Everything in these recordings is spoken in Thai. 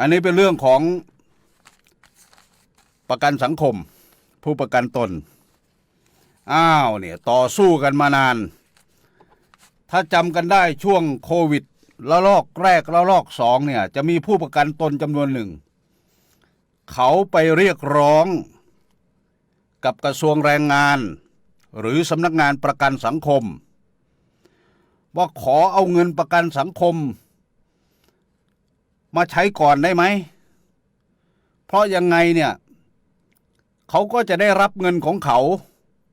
อันนี้เป็นเรื่องของประกันสังคม ผู้ประกันตน อ้าวเนี่ยต่อสู้กันมานาน ถ้าจำกันได้ช่วงโควิดละลอกแรกละลอกสองเนี่ยจะมีผู้ประกันตนจำนวนหนึ่ง เขาไปเรียกร้องกับกระทรวงแรงงาน หรือสำนักงานประกันสังคม ว่าขอเอาเงินประกันสังคม มาใช้ก่อนได้ไหม เพราะยังไงเนี่ยเขาก็จะได้รับเงินของเขา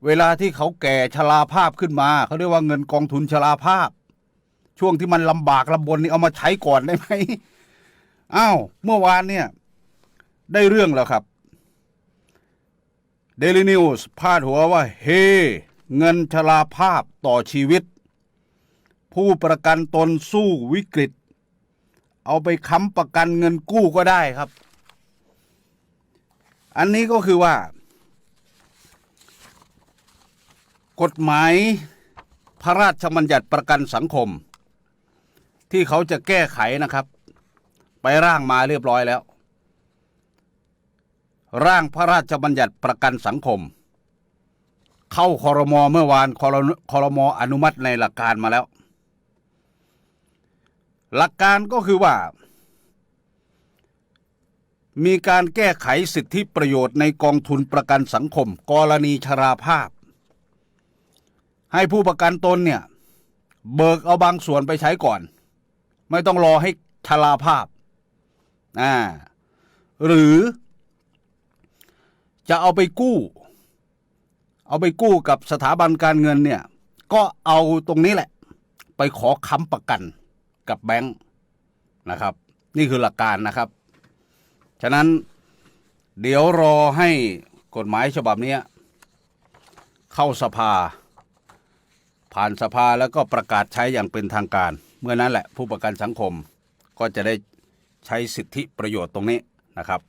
เวลาที่เขาแก่ชราภาพขึ้นมา เขาเรียกว่าเงินกองทุนชราภาพ ช่วงที่มันลำบากลำบนนี่เอามาใช้ก่อนได้ไหมอ้าวเมื่อวานเนี่ย ได้เรื่องแล้วครับ Daily News พาดหัวว่า เฮเงินชราภาพต่อชีวิต ผู้ประกันตนสู้วิกฤต เอาไปค้ำประกันเงินกู้ก็ได้ครับ อันนี้ก็คือว่า กฎหมายพระราชบัญญัติประกันสังคม ที่เขาจะแก้ไขนะครับ ไปร่างมาเรียบร้อยแล้ว ร่างพระราชบัญญัติประกันสังคม เข้าคอรมอเมื่อวานคอรมออนุมัติในหลักการมาแล้ว หลักการก็คือว่า มีการแก้ไขสิทธิประโยชน์ในกองทุนประกันสังคม กรณีชราภาพ ให้ผู้ประกันตนเนี่ย เบิกเอาบางส่วนไปใช้ก่อน ไม่ต้องรอให้ชราภาพอ่าหรือจะเอาไปกู้ เอาไปกู้กับสถาบันการเงินเนี่ย ก็เอาตรงนี้แหละ ไปขอค้ำประกัน กับแบงค์นะครับ นี่คือหลักการนะครับ ฉะนั้นเดี๋ยวรอให้กฎหมายฉบับนี้เข้าสภา ผ่านสภาแล้วก็ประกาศใช้อย่างเป็นทางการ เมื่อนั้นแหละผู้ประกันสังคมก็จะได้ใช้สิทธิประโยชน์ตรงนี้นะครับ